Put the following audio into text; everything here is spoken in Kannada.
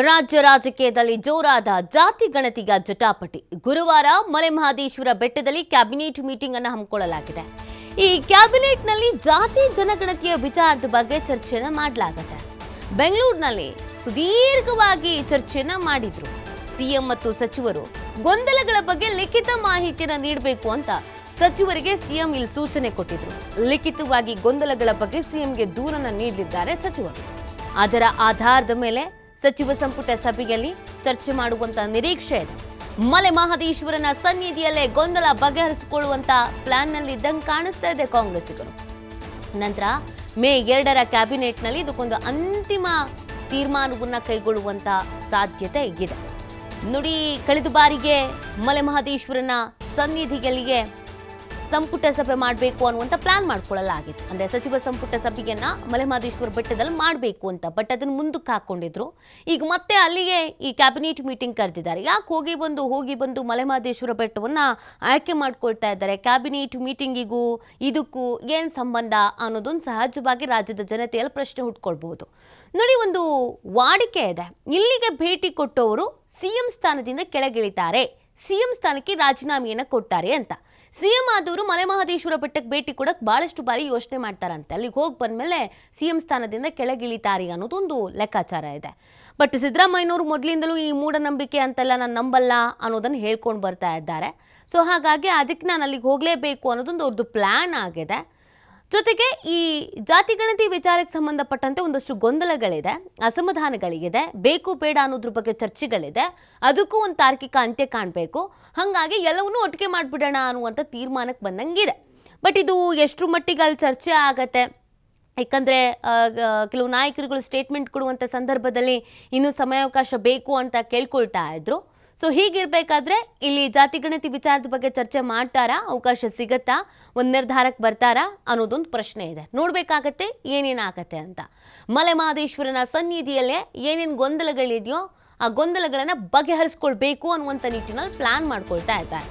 ರಾಜ್ಯ ರಾಜಕೀಯದಲ್ಲಿ ಜೋರಾದ ಜಾತಿ ಗಣತಿಗ ಜಟಾಪಟಿ. ಗುರುವಾರ ಮಲೆ ಮಹಾದೇಶ್ವರ ಬೆಟ್ಟದಲ್ಲಿ ಕ್ಯಾಬಿನೆಟ್ ಮೀಟಿಂಗ್ ಅನ್ನು ಹಮ್ಮಿಕೊಳ್ಳಲಾಗಿದೆ. ಈ ಕ್ಯಾಬಿನೆಟ್ನಲ್ಲಿ ಜಾತಿ ಜನಗಣತಿಯ ವಿಚಾರದ ಬಗ್ಗೆ ಚರ್ಚೆಯನ್ನು ಮಾಡಲಾಗುತ್ತೆ. ಬೆಂಗಳೂರಿನಲ್ಲಿ ಸುದೀರ್ಘವಾಗಿ ಚರ್ಚೆಯನ್ನು ಮಾಡಿದ್ರು. ಸಿಎಂ ಮತ್ತು ಸಚಿವರು ಗೊಂದಲಗಳ ಬಗ್ಗೆ ಲಿಖಿತ ಮಾಹಿತಿಯನ್ನು ನೀಡಬೇಕು ಅಂತ ಸಚಿವರಿಗೆ ಸಿಎಂ ಇಲ್ಲಿ ಸೂಚನೆ ಕೊಟ್ಟಿದ್ರು. ಲಿಖಿತವಾಗಿ ಗೊಂದಲಗಳ ಬಗ್ಗೆ ಸಿಎಂಗೆ ದೂರನ್ನು ನೀಡಲಿದ್ದಾರೆ ಸಚಿವರು. ಅದರ ಆಧಾರದ ಮೇಲೆ ಸಚಿವ ಸಂಪುಟ ಸಭೆಯಲ್ಲಿ ಚರ್ಚೆ ಮಾಡುವಂತ ನಿರೀಕ್ಷೆ ಇದೆ. ಮಲೆ ಮಹದೇಶ್ವರನ ಸನ್ನಿಧಿಯಲ್ಲೇ ಗೊಂದಲ ಬಗೆಹರಿಸಿಕೊಳ್ಳುವಂತ ಪ್ಲಾನ್ನಲ್ಲಿ ಇದ್ದಂಗೆ ಕಾಣಿಸ್ತಾ ಇದೆ ಕಾಂಗ್ರೆಸ್ಸಿಗರು. ನಂತರ ಮೇ ಎರಡರ ಕ್ಯಾಬಿನೆಟ್ನಲ್ಲಿ ಇದಕ್ಕೊಂದು ಅಂತಿಮ ತೀರ್ಮಾನವನ್ನ ಕೈಗೊಳ್ಳುವಂತ ಸಾಧ್ಯತೆ ಇದೆ. ನುಡಿ, ಕಳೆದ ಬಾರಿಗೆ ಮಲೆ ಮಹದೇಶ್ವರನ ಸನ್ನಿಧಿಗಳಿಗೆ ಸಂಪುಟ ಸಭೆ ಮಾಡಬೇಕು ಅನ್ನುವಂಥ ಪ್ಲಾನ್ ಮಾಡ್ಕೊಳ್ಳಲಾಗಿತ್ತು. ಅಂದರೆ ಸಚಿವ ಸಂಪುಟ ಸಭೆಯನ್ನ ಮಲೆಮಹದೇಶ್ವರ ಬೆಟ್ಟದಲ್ಲಿ ಮಾಡಬೇಕು ಅಂತ ಬಟ್ ಅದನ್ನು ಮುಂದಕ್ಕೆ ಹಾಕೊಂಡಿದ್ರು ಈಗ ಮತ್ತೆ ಅಲ್ಲಿಗೆ ಈ ಕ್ಯಾಬಿನೆಟ್ ಮೀಟಿಂಗ್ ಕರೆದಿದ್ದಾರೆ. ಯಾಕೆ ಹೋಗಿ ಬಂದು ಹೋಗಿ ಬಂದು ಮಲೆಮಹದೇಶ್ವರ ಬೆಟ್ಟವನ್ನ ಆಯ್ಕೆ ಮಾಡ್ಕೊಳ್ತಾ ಇದ್ದಾರೆ? ಕ್ಯಾಬಿನೆಟ್ ಮೀಟಿಂಗಿಗೂ ಇದಕ್ಕೂ ಏನು ಸಂಬಂಧ ಅನ್ನೋದೊಂದು ಸಹಜವಾಗಿ ರಾಜ್ಯದ ಜನತೆಯಲ್ಲಿ ಪ್ರಶ್ನೆ ಹುಟ್ಕೊಳ್ಬಹುದು. ನೋಡಿ, ಒಂದು ವಾಡಿಕೆ ಇದೆ. ಇಲ್ಲಿಗೆ ಭೇಟಿ ಕೊಟ್ಟವರು ಸಿಎಂ ಸ್ಥಾನದಿಂದ ಕೆಳಗಿಳಿತಾರೆ. ಸಿಎಂ ಸ್ಥಾನಕ್ಕೆ ರಾಜೀನಾಮೆಯನ್ನು ಕೊಟ್ಟಾರೆ ಅಂತ. ಸಿಎಂ ಆದವರು ಮಲೆ ಮಹದೇಶ್ವರ ಬೆಟ್ಟಕ್ಕೆ ಭೇಟಿ ಕೊಡಕ್ಕೆ ಬಹಳಷ್ಟು ಬಾರಿ ಯೋಚನೆ ಮಾಡ್ತಾರಂತೆ. ಅಲ್ಲಿಗೆ ಹೋಗಿ ಬಂದ್ಮೇಲೆ ಸಿಎಂ ಸ್ಥಾನದಿಂದ ಕೆಳಗಿಳಿತಾರೆ ಅನ್ನೋದೊಂದು ಲೆಕ್ಕಾಚಾರ ಇದೆ. ಬಟ್ ಸಿದ್ದರಾಮಯ್ಯನವರು ಮೊದಲಿಂದಲೂ ಈ ಮೂಢನಂಬಿಕೆ ಅಂತೆಲ್ಲ ನಾನು ನಂಬಲ್ಲ ಅನ್ನೋದನ್ನು ಹೇಳ್ಕೊಂಡು ಬರ್ತಾ ಇದ್ದಾರೆ. ಸೊ ಹಾಗಾಗಿ ಅದಕ್ಕೆ ನಾನು ಅಲ್ಲಿಗೆ ಹೋಗಲೇಬೇಕು ಅನ್ನೋದೊಂದು ಅವ್ರದ್ದು ಪ್ಲ್ಯಾನ್ ಆಗಿದೆ. ಜೊತೆಗೆ ಈ ಜಾತಿ ಗಣತಿ ವಿಚಾರಕ್ಕೆ ಸಂಬಂಧಪಟ್ಟಂತೆ ಒಂದಷ್ಟು ಗೊಂದಲಗಳಿದೆ, ಅಸಮಾಧಾನಗಳಿಗಿದೆ, ಬೇಕು, ಬೇಡ ಅನ್ನೋದ್ರ ಬಗ್ಗೆ ಚರ್ಚೆಗಳಿದೆ, ಅದಕ್ಕೂ ಒಂದು ತಾರ್ಕಿಕ ಅಂತ್ಯ ಕಾಣಬೇಕು. ಹಾಗಾಗಿ ಎಲ್ಲವನ್ನೂ ಒಟ್ಟಿಗೆ ಮಾಡಿಬಿಡೋಣ ಅನ್ನುವಂಥ ತೀರ್ಮಾನಕ್ಕೆ ಬಂದಂಗಿದೆ. ಬಟ್ ಇದು ಎಷ್ಟು ಮಟ್ಟಿಗೆ ಅಲ್ಲಿ ಚರ್ಚೆ ಆಗತ್ತೆ? ಯಾಕಂದರೆ ಕೆಲವು ನಾಯಕರುಗಳು ಸ್ಟೇಟ್ಮೆಂಟ್ ಕೊಡುವಂಥ ಸಂದರ್ಭದಲ್ಲಿ ಇನ್ನೂ ಸಮಯಾವಕಾಶ ಬೇಕು ಅಂತ ಕೇಳ್ಕೊಳ್ತಾ ಇದ್ರು. ಸೊ ಹೀಗಿರ್ಬೇಕಾದ್ರೆ ಇಲ್ಲಿ ಜಾತಿ, ಗಣತಿ, ವಿಚಾರದ ಬಗ್ಗೆ ಚರ್ಚೆ ಮಾಡ್ತಾರಾ? ಅವಕಾಶ ಸಿಗತ್ತಾ? ಒಂದು ನಿರ್ಧಾರಕ್ಕೆ ಬರ್ತಾರಾ? ಅನ್ನೋದೊಂದು ಪ್ರಶ್ನೆ ಇದೆ. ನೋಡ್ಬೇಕಾಗತ್ತೆ ಏನೇನಾಗತ್ತೆ ಅಂತ. ಮಲೆಮಹದೇಶ್ವರನ ಸನ್ನಿಧಿಯಲ್ಲೇ ಏನೇನು ಗೊಂದಲಗಳಿದೆಯೋ, ಆ ಗೊಂದಲಗಳನ್ನು ಬಗೆಹರಿಸ್ಕೊಳ್ಬೇಕು ಅನ್ನುವಂಥ ನಿಟ್ಟಿನಲ್ಲಿ ಪ್ಲಾನ್ ಮಾಡ್ಕೊಳ್ತಾ ಇದ್ದಾರೆ.